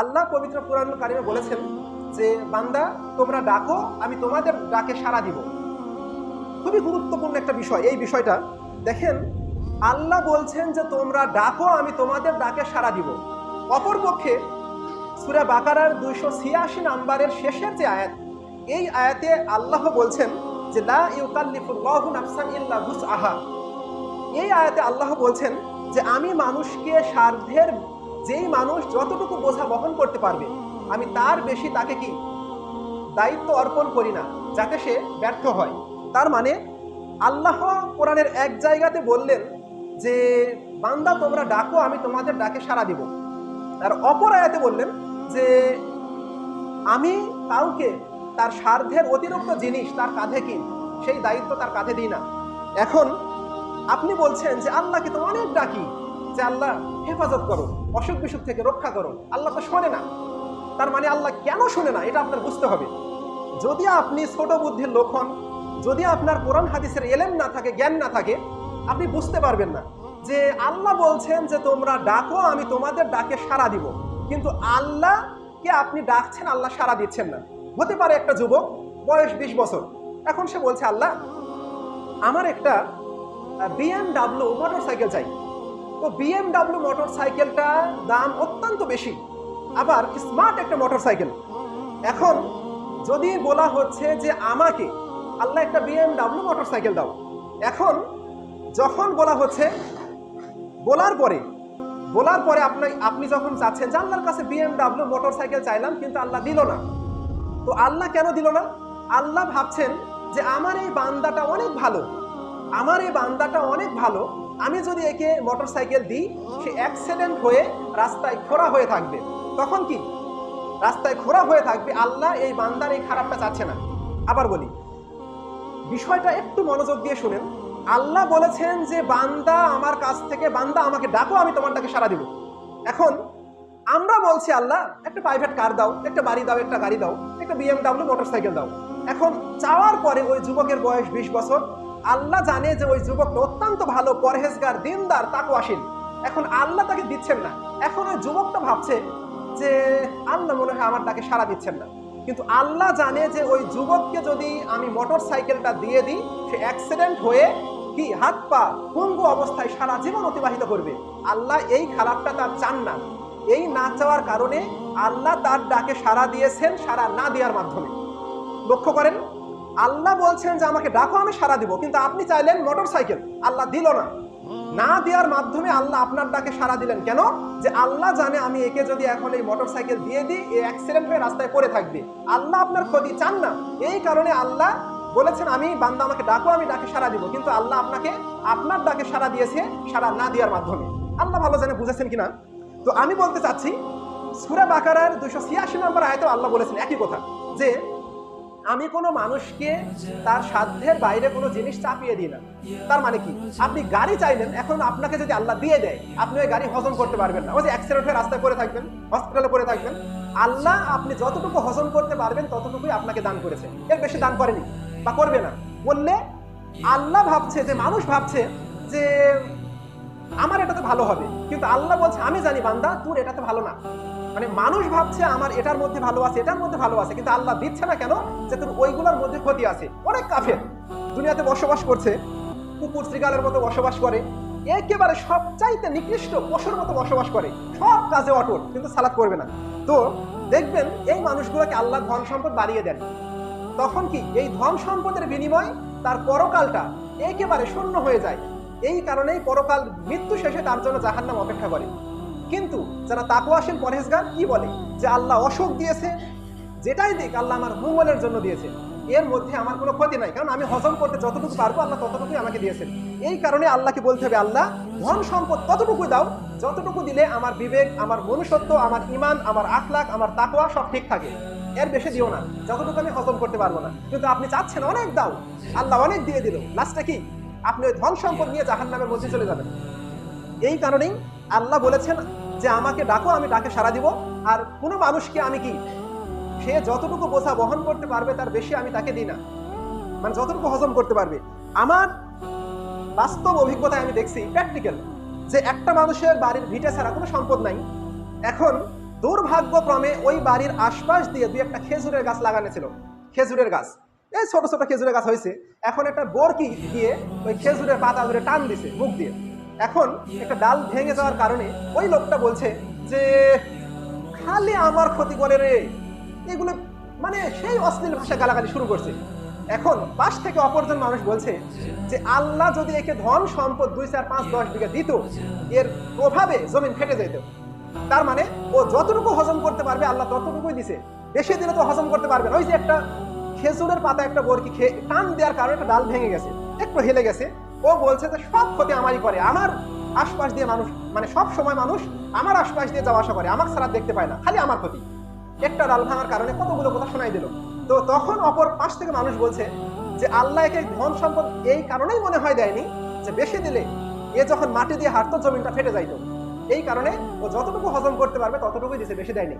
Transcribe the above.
আল্লাহ পবিত্র পুরাণ কারিমে বলেছেন যে, বান্দা, তোমরা ডাকো, আমি তোমাদের ডাকে সাড়া দিব। খুবই গুরুত্বপূর্ণ একটা বিষয়। এই বিষয়টা দেখেন, আল্লাহ বলছেন যে, তোমরা ডাকো, আমি তোমাদের ডাকে সাড়া দিব। অপরপক্ষে সুরা বাকারার দুইশো ছিয়াশি নাম্বারের শেষের যে আয়াত, এই আয়াতে আল্লাহ বলছেন যে, লা ইউকাল্লিফুল্লাহু নাফসান ইল্লা আহা এই আয়াতে আল্লাহ বলছেন যে, আমি মানুষকে সাধ্যের যেই মানুষ যতটুকু বোঝা বহন করতে পারবে, আমি তার বেশি তাকে কি দায়িত্ব অর্পণ করি না, যাতে সে ব্যর্থ হয়। তার মানে আল্লাহ কোরআনের এক জায়গাতে বললেন যে, বান্দা তোমরা ডাকো, আমি তোমাদের ডাকে সাড়া দিব। আর অপর আয়াতে বললেন যে, আমি কাউকে তার স্বার্থের অতিরিক্ত জিনিস তার কাঁধে কি, সেই দায়িত্ব তার কাঁধে দিই না। এখন আপনি বলছেন যে, আল্লাহকে তো অনেক ডাকি। যে আল্লাহ হেফাজত করো, অসুখ বিসুখ থেকে রক্ষা করো, আল্লাহ তো শোনে না। তার মানে আল্লাহ কেন শোনে না? এটা আপনার বুঝতে হবে। যদি আপনি ছোট বুদ্ধির লোক হন, যদি আপনার কোরআন হাদিসের এলেম না থাকে, জ্ঞান না থাকে, আপনি বুঝতে পারবেন না যে আল্লাহ বলছেন যে তোমরা ডাকো, আমি তোমাদের ডাকে সাড়া দিব। কিন্তু আল্লাহকে আপনি ডাকছেন, আল্লাহ সাড়া দিচ্ছেন না। হতে পারে একটা যুবক, বয়স বিশ বছর। এখন সে বলছে, আল্লাহ, আমার একটা বিএমডাব্লিউ মোটর সাইকেল চাই। তো বিএমডাব্লিউ মোটর সাইকেলটা দাম অত্যন্ত বেশি। আবার স্মার্ট একটা মোটর সাইকেল এখন যদি বলা হচ্ছে যে আমাকে আল্লাহ একটা বিএমডাব্লিউ মোটর সাইকেল দাও, এখন যখন বলা হচ্ছে, বলার পরে বলার পরে আপনি আপনি যখন চাচ্ছেন যে আল্লাহর কাছে বিএমডাব্লিউ মোটর সাইকেল চাইলাম, কিন্তু আল্লাহ দিল না। তো আল্লাহ কেন দিল না? আল্লাহ ভাবছেন যে আমার এই বান্দাটা অনেক ভালো। আমার এই বান্দাটা অনেক ভালো। আমি যদি একে মোটর সাইকেল দিই, সে অ্যাক্সিডেন্ট হয়ে রাস্তায় খোরা হয়ে থাকবে। তখন কি? রাস্তায় খোরা হয়ে থাকবে, আল্লাহ এই বান্দার এই খারাপটা চাচ্ছে না। আবার বলি, বিষয়টা একটু মনোযোগ দিয়ে শুনেন। আল্লাহ বলেছেন যে, বান্দা আমার কাছ থেকে, বান্দা আমাকে ডাকো, আমি তোমার ডাকে সারা দিব। এখন আমরা বলছি, আল্লাহ, একটা প্রাইভেট কার দাও, একটা বাড়ি দাও, একটা গাড়ি দাও, একটা বিএমডাব্লিউ মোটর সাইকেল দাও। এখন চাওয়ার পরে ওই যুবকের বয়স বিশ বছর আল্লাহ জানে যে ওই যুবকটা অত্যন্ত ভালো, পরহেজগার, দিনদার তাকুয়াশীল এখন আল্লাহ তাকে দিচ্ছেন না। এখন ওই যুবকটা ভাবছে যে, আল্লাহ মনে হয় আমার তাকে সাড়া দিচ্ছেন না। কিন্তু আল্লাহ জানে যে ওই যুবককে যদি আমি মোটর সাইকেলটা দিয়ে দিই, সে অ্যাক্সিডেন্ট হয়ে কি হাত পা পঙ্গু অবস্থায় সারা জীবন অতিবাহিত করবে। আল্লাহ এই খারাপটা তার চান না। এই না চাওয়ার কারণে আল্লাহ তার ডাকে সাড়া দিয়েছেন, সাড়া না দেওয়ার মাধ্যমে। লক্ষ্য করেন আল্লাহ বলছেন যে আমাকে ডাকো, আমি সাড়া দিব। কিন্তু আপনি চাইলেন মোটর সাইকেল আল্লাহ দিল না। না দেওয়ার মাধ্যমে আল্লাহ আপনার ডাকে সাড়া দিলেন। কেন? যে আল্লাহ জানে আমি একে যদি এখন এই মোটর সাইকেল দিয়ে দিই এই অ্যাক্সিডেন্ট হয়ে রাস্তায় পড়ে থাকবে। আল্লাহ আপনার ক্ষতি চান না। এই কারণে আল্লাহ বলেছেন, আমি বান্দা আমাকে ডাকো, আমি ডাকে সাড়া দিব। কিন্তু আল্লাহ আপনাকে আপনার ডাকে সাড়া দিয়েছে, সাড়া না দেওয়ার মাধ্যমে। আল্লাহ ভালো জানে, বুঝেছেন কিনা? তো আমি বলতে চাচ্ছি, সুরা বাকারার দুশো ছিয়াশি নম্বর আয়তেও আল্লাহ বলেছেন একই কথা, যে আমি কোনো মানুষকে তার সাধ্যের বাইরে কোনো জিনিস চাপিয়ে দিই না। তার মানে কি? আপনি গাড়ি চাইলেন, এখন আপনাকে যদি আল্লাহ দিয়ে দেয়, আপনি ওই গাড়ি হজম করতে পারবেন না। ওই যে অ্যাক্সিডেন্ট হয়ে রাস্তায় পড়ে থাকবেন হসপিটালে পড়ে থাকবেন, আল্লাহ আপনি যতটুকু হজম করতে পারবেন, ততটুকুই আপনাকে দান করেছে। এর বেশি দান করেনি বা করবে না। বললে আল্লাহ ভাবছে যে, মানুষ ভাবছে যে, আমার এটাতে ভালো হবে। কিন্তু আল্লাহ বলছে, আমি জানি বান্দা, তোর এটাতে ভালো না। মানে মানুষ ভাবছে আমার এটার মধ্যে ভালো আছে, এটার মধ্যে ভালো আছে, কিন্তু আল্লাহ দিচ্ছে না কেন? যে তোর ওইগুলোর মধ্যে ক্ষতি আছে। অনেক কাফের দুনিয়াতে বসবাস করছে, কুকুর শ্রীগালের মতো বসবাস করে, একেবারে সবচাইতে নিকৃষ্ট পশুর মতো বসবাস করে। সব কাজে অটুট, কিন্তু সালাদ করবে না। তো দেখবেন এই মানুষগুলোকে আল্লাহ ধন সম্পদ বাড়িয়ে দেন। তখন কি এই ধন সম্পদের বিনিময় তার পরকালটা একেবারে শূন্য হয়ে যায়। এই কারণেই পরকাল মৃত্যু শেষে তার জন্য জাহান্নাম অপেক্ষা করে। কিন্তু যারা তাকুয়াশীল পরহেজগার, কি বলে? যে আল্লাহ অসুখ দিয়েছে, যেটাই দিক, আল্লাহ আমার মঙ্গলের জন্য দিয়েছে। এর মধ্যে আমার কোনো ক্ষতি নাই, কারণ আমি হজম করতে যতটুকু পারব, আল্লাহ ততটুকুই আমাকে দিয়েছেন। এই কারণে আল্লাহকে বলতে হবে, আল্লাহ, ধন সম্পদ ততটুকু দাও, যতটুকু দিলে আমার বিবেক, আমার মনুষ্যত্ব, আমার ইমান আমার আখলাখ, আমার তাকুয়া সব ঠিক থাকে। এর বেশি দিও না, যতটুকু আমি হজম করতে পারব না। কিন্তু আপনি চাচ্ছেন অনেক দাও, আল্লাহ অনেক দিয়ে দিল। লাস্টে কি? আপনি ওই ধন সম্পদ নিয়ে জাহান নামের মধ্যে চলে যাবেন। এই কারণেই আল্লাহ বলেছেন যে আমাকে ডাকো, আমি ডাকে সাড়া দিব। আর কোনো মানুষকে আমি কি? সে যতটুকু বোঝা বহন করতে পারবে, তার বেশি আমি তাকে দিই না। মানে যতটুকু হজম করতে পারবে। আমার বাস্তব অভিজ্ঞতায় আমি দেখছি প্র্যাকটিক্যাল যে একটা মানুষের বাড়ির ভিটে ছাড়া কোনো সম্পদ নাই। এখন দুর্ভাগ্যক্রমে ওই বাড়ির আশপাশ দিয়ে দুই একটা খেজুরের গাছ লাগানো ছিল। খেজুরের গাছ। এই ছোট ছোট খেজুরের গাছ হয়েছে। এখন একটা বরকি দিয়ে ওই খেজুরের পাতা ধরে টান দিছে, মুখ দিয়ে। এখন একটা ডাল ভেঙে যাওয়ার কারণে ওই লোকটা বলছে যে, খালি আমার ক্ষতি করে রে। এগুলো মানে সেই অশ্লীল ভাষা গালাগালি শুরু করছে। এখন পাশ থেকে অপরজন মানুষ বলছে যে, আল্লাহ যদি একে ধন, সম্পদ দুই, চার, পাঁচ, দশ বিঘা দিত, এর প্রভাবে জমিন ফেটে যেত। তার মানে ও যতটুকু হজম করতে পারবে, আল্লাহ ততটুকুই দিছে। বেশি দিনে তো হজম করতে পারবে না। ওই যে একটা খেজুরের পাতা একটা বরকি খেয়ে টান দেওয়ার কারণে একটা ডাল ভেঙে গেছে। একটু হেলে গেছে। ও বলছে যে সব ক্ষতি আমারই করে। আমার আশপাশ দিয়ে মানুষ মানে সব সময় মানুষ আমার আশপাশ দিয়ে যাওয়া আসা করে। আমার ছাড়া দেখতে পায় না। খালি আমার ক্ষতি। একটা ডাল ভাঙার কারণে কতগুলো কথা শোনাই দিল। তো তখন অপর পাশ থেকে মানুষ বলছে যে, আল্লাহ একে ধন সম্পদ এই কারণেই মনে হয় দেয়নি যে বেশি দিলে এ যখন মাটি দিয়ে হাঁটতো জমিনটা ফেটে যাইতো। এই কারণে ও যতটুকু হজম করতে পারবে, ততটুকুই দিছে, বেশি দেয়নি।